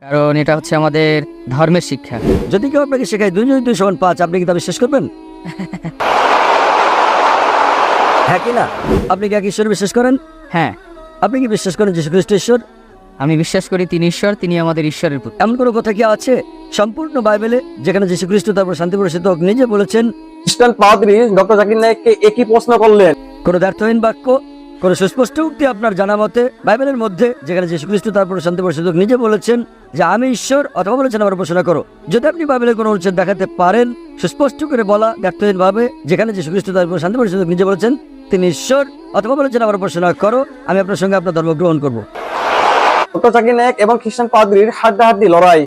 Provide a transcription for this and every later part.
কারণ এটা হচ্ছে আমাদের ধর্মের শিক্ষা। যদি কেউ আপনাকে শেখায় দুই দুই সমান পাঁচ আপনি কি তা বিশ্বাস করবেন? হ্যাঁ কি না? আপনি কি এক ঈশ্বর বিশ্বাস করেন? হ্যাঁ। আপনি কি বিশ্বাস করেন যীশু খ্রিস্ট ঈশ্বর? আমি বিশ্বাস করি তিনি ঈশ্বর তিনি আমাদের ঈশ্বরের পুত্র। এমন কোনো কথা কি আছে? সম্পূর্ণ বাইবেলে যেখানে যীশু খ্রিস্ট তারপর শান্তি প্রসিদ্ধ নিজে বলেছেন খ্রিস্টান পাদ্রী ডক্টর জাকির নায়েককে একই প্রশ্ন করলেন। কোনো দ্ব্যর্থহীন বাক্য? কোনো সুস্পষ্ট উক্তি আপনার জানা মতে বাইবেলের মধ্যে, যেখানে যীশু খ্রিস্ট তারপর শান্তি প্রসিদ্ধ নিজে বলেছেন যে, আমি ঈশ্বর অথবা বলেছেন আমার উপাসনা করো। যদি আপনি বাইবেলের কোনো অনুচ্ছেদ দেখাতে পারেন, সুস্পষ্ট করে বলা দ্ব্যর্থহীন ভাবে যেখানে যীশু খ্রিস্ট তারপর শান্তি প্রসিদ্ধ নিজে বলেছেন, তিনি ঈশ্বর অথবা বলেছেন আমার উপাসনা করো, আমি আপনার সঙ্গে আপনার ধর্ম গ্রহণ করব। এবং খ্রিস্টান পাদ্রীর হাড্ডাহাড্ডি লড়াই।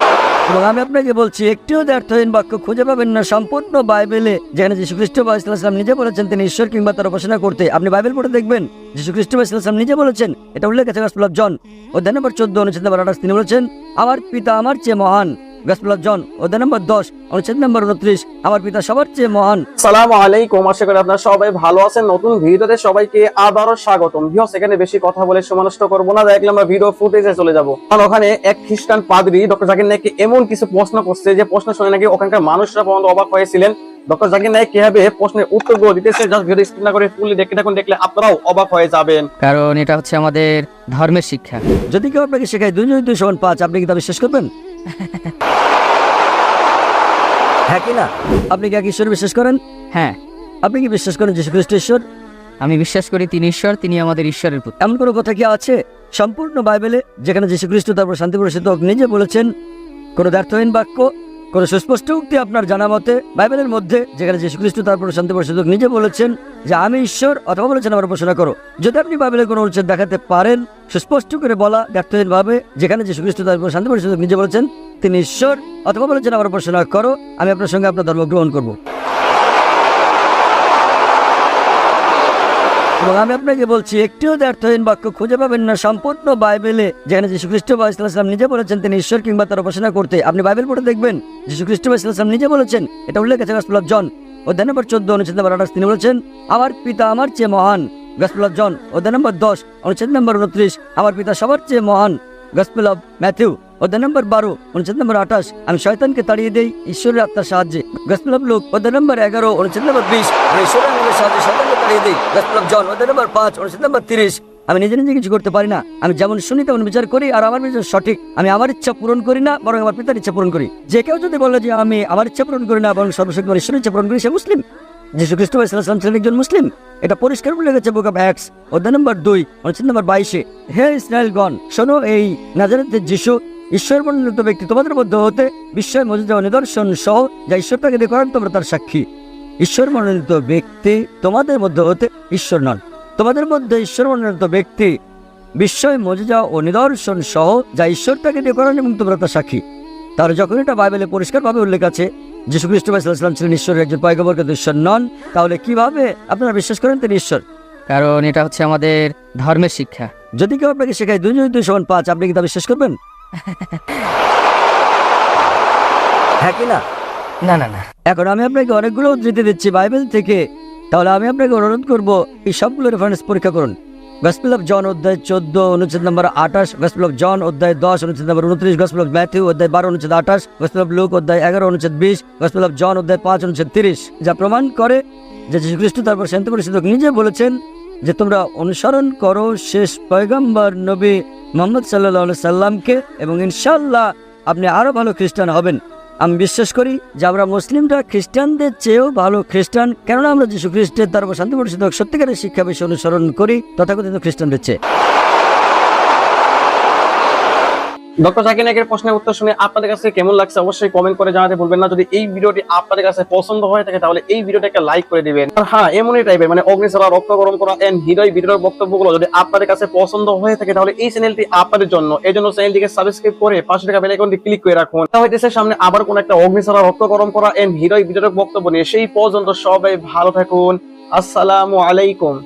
এবং আমি আপনাকে বলছি, একটিও দ্ব্যর্থহীন বাক্য খুঁজে পাবেন না। সম্পূর্ণ বাইবেলে যেখানে যীশু খ্রিস্ট বা নিজে বলেছেন, তিনি ঈশ্বর কিংবা তার উপাসনা করতে। আপনি বাইবেল পড়ে দেখবেন যীশু খ্রিস্ট বা নিজে বলেছেন, এটা উল্লেখ আছে জন অধ্যায় নম্বর চোদ্দ, অনুচ্ছেদ নম্বর আঠাশ, তিনি বলেছেন, আমার পিতা আমার চেয়ে মহান গসপুল জন অধ্যায় নম্বর দশ অনুচ্ছেদ নম্বর উনত্রিশ আমার পিতা সবার চেয়ে মহান। সালাম আলাইকুম আশা করি আপনারা সবাই ভালো আছেন। নতুন ভিডিওতে সবাইকে আবারও স্বাগতম। ভিও সেখানে বেশি কথা বলে সময় করব না। দেখলে আমরা ভিডিও ফুটেজে চলে যাব। কারণ ওখানে এক খ্রিস্টান পাদ্রী ডক্টর জাকির নাইককে এমন কিছু প্রশ্ন করছে যে প্রশ্ন শুনে নাকি ওখানকার মানুষরা পর্যন্ত অবাক হয়েছিলেন। ডক্টর জাকির নাইক কীভাবে প্রশ্নের উত্তরগুলো দিতেছে জাস্ট ভিডিও স্ক্রিন না করে ফুললি দেখতে থাকুন দেখলে আপনারাও অবাক হয়ে যাবেন। কারণ এটা হচ্ছে আমাদের ধর্মের শিক্ষা। যদি কেউ আপনাকে শেখায় দুই দুই দুই সমান পাঁচ আপনি কি তা বিশ্বাস করবেন? হ্যাঁ কি না? আপনি কি এক ঈশ্বর বিশ্বাস করেন? হ্যাঁ। আপনি কি বিশ্বাস করেন যীশু খ্রিস্ট ঈশ্বর? আমি বিশ্বাস করি তিনি ঈশ্বর তিনি আমাদের ঈশ্বরের পুত্র। এমন কোনো কথা কি আছে? সম্পূর্ণ বাইবেলে যেখানে যীশু খ্রিস্ট তারপর শান্তি প্রসিদ্ধ নিজে বলেছেন কোনো ব্যর্থহীন বাক্য কোনো সুস্পষ্ট উক্তি আপনার জানা মতে বাইবেলের মধ্যে যেখানে যীশু খ্রিস্ট তারপর শান্তি পরিষদক নিজে বলেছেন যে, আমি ঈশ্বর অথবা বলেছেন, আমার উপাসনা করো। যদি আপনি বাইবেলের কোনো অনুচ্ছেদ দেখাতে পারেন, সুস্পষ্ট করে বলা ব্যর্থহীনভাবে যেখানে যীশু খ্রিস্ট তারপর শান্তি পরিষদক নিজে বলেছেন, তিনি ঈশ্বর অথবা বলেছেন, আমার উপাসনা করো, আমি আপনার সঙ্গে আপনার ধর্ম গ্রহণ করব। এবং আমি আপনাকে বলছি একটিও দ্বার্থহীন বাক্য খুঁজে পাবেন না। সম্পূর্ণ বাইবেলে যেখানে যীশু খ্রিস্ট বা ইসলাম নিজে বলেছেন, তিনি ঈশ্বর কিংবা তার উপাসনা করতে। আপনি বাইবেল পড়ে দেখবেন, যীশু খ্রিস্ট বা ইসলাম নিজে বলেছেন, এটা উল্লেখ আছে গাছপুল জন জন অধ্যায় নম্বর চোদ্দ, অনুচ্ছেদ নম্বর আঠাশ, তিনি বলেছেন, আমার পিতা আমার চেয়ে মহান। গাছপুল জন অধ্যায় নম্বর দশ, অনুচ্ছেদ নম্বর উনত্রিশ আমার পিতা সবার চেয়ে মহান। গসপুল অফ ম্যাথিউ অধ্যায় নম্বর বারো অনুচ্ছেদ নম্বর আঠাশ আমি শয়তানকে তাড়িয়ে দেই ঈশ্বরের আত্মার সাহায্যে গসপুল অফ লোক অধ্যায় নম্বর এগারো অনুচ্ছেদ নম্বর বিশ আমি ঈশ্বরের সাহায্যে শয়তানকে তাড়িয়ে দেই গসপুল অফ জন অধ্যায় নম্বর পাঁচ অনুচ্ছেদ নম্বর তিরিশ আমি নিজে নিজে কিছু করতে পারি না আমি যেমন শুনি তেমন বিচার করি আর আমার বিচার সঠিক আমি আমার ইচ্ছা পূরণ করি না বরং আমার পিতার ইচ্ছা পূরণ করি যে কেউ যদি বলে যে আমি আমার ইচ্ছা পূরণ করি না বরং সর্বশক্তি ঈশ্বরের ইচ্ছা পূরণ করি সে মুসলিম যীশু খ্রিস্ট ইসলাম ছিলেন একজন মুসলিম। এটা পরিষ্কার বলে গেছে বুক অফ অ্যাক্স অধ্যায় নম্বর দুই অনুচ্ছেদ নম্বর বাইশে। হে ইসরায়েলগণ, শোনো এই নাজারেতের যিশু ঈশ্বর মনোনীত ব্যক্তি তোমাদের মধ্যে হতে বিস্ময় মজুদা নিদর্শন সহ যা ঈশ্বর তাকে করেন, তোমরা তার সাক্ষী। ঈশ্বর মনোনীত ব্যক্তি তোমাদের মধ্যে হতে ঈশ্বর নন। তোমাদের মধ্যে ঈশ্বর মনোনীত ব্যক্তি বিস্ময় মজুজা ও নিদর্শন সহ যা ঈশ্বর তাকে দিয়ে করেন এবং তোমরা তার সাক্ষী। তাহলে যখন এটা বাইবেলে পরিষ্কারভাবে উল্লেখ আছে যীশু খ্রিস্ট ইসলাম ছিলেন ঈশ্বরের একজন পয়গবর কিন্তু ঈশ্বর নন তাহলে কীভাবে আপনারা বিশ্বাস করেন তিনি ঈশ্বর? কারণ এটা হচ্ছে আমাদের ধর্মের শিক্ষা। যদি কেউ আপনাকে শেখায় দুই দুই দুই সমান পাঁচ আপনি কি তা বিশ্বাস করবেন? হ্যাঁ কি না? না না না। এখন আমি আপনাকে অনেকগুলো উদ্ধৃতি দিচ্ছি বাইবেল থেকে তাহলে আমি আপনাকে অনুরোধ করব এই সবগুলো রেফারেন্স পরীক্ষা করুন। গসপিল অফ জন অধ্যায় চোদ্দ, অনুচ্ছেদ নম্বর আঠাশ গসপিল অফ জন অধ্যায় দশ, অনুচ্ছেদ নম্বর উনত্রিশ গসপিল অফ ম্যাথিউ অধ্যায় বারো, অনুচ্ছেদ আঠাশ গসপিল অফ লুক অধ্যায় এগারো, অনুচ্ছেদ বিশ গসপিল অফ জন অধ্যায় পাঁচ, অনুচ্ছেদ তিরিশ। যা প্রমাণ করে যে যীশু খ্রিস্ট তারপর শান্তি পরিষদ নিজে বলেছেন যে তোমরা অনুসরণ করো শেষ পয়গম্বর নবী মোহাম্মদ সাল্লাহ সাল্লামকে এবং ইনশাল্লাহ আপনি আরও ভালো খ্রিস্টান হবেন। আমি বিশ্বাস করি যে আমরা মুসলিমরা খ্রিস্টানদের চেয়েও ভালো খ্রিস্টান। কেননা আমরা যীশু খ্রিস্টের ধর্ম শান্তি পরিষদ সত্যিকারের শিক্ষা বেশি অনুসরণ করি, তথাকথিত খ্রিস্টানদের চেয়ে। ডক্টর জাকির নাইকের প্রশ্নের উত্তর শুনে আপনাদের কাছে কেমন লাগছে অবশ্যই কমেন্ট করে জানাতে ভুলবেন না। যদি এই ভিডিওটি আপনাদের কাছে পছন্দ হয়ে থাকে, তাহলে এই ভিডিওটা একটা লাইক করে দিবেন। আর হ্যাঁ এমনই টাইপের মানে অগ্নিছড়া রক্ত গরম করা এন্ড হৃদয় ভিডিওর বক্তব্যগুলো যদি আপনাদের কাছে পছন্দ হয়ে থাকে, তাহলে এই চ্যানেলটি আপনাদের জন্য। এই জন্য চ্যানেলটিকে সাবস্ক্রাইব করে পাশে থাকা বেল আইকনটি ক্লিক করে রাখুন। তা হইতেছে সামনে আবার কোন একটা অগ্নিছড়া রক্ত গরম করা এন্ড হৃদয় ভিডিওর বক্তব্য নিয়ে। সেই পর্যন্ত সবাই ভালো থাকুন। আসসালামু আলাইকুম।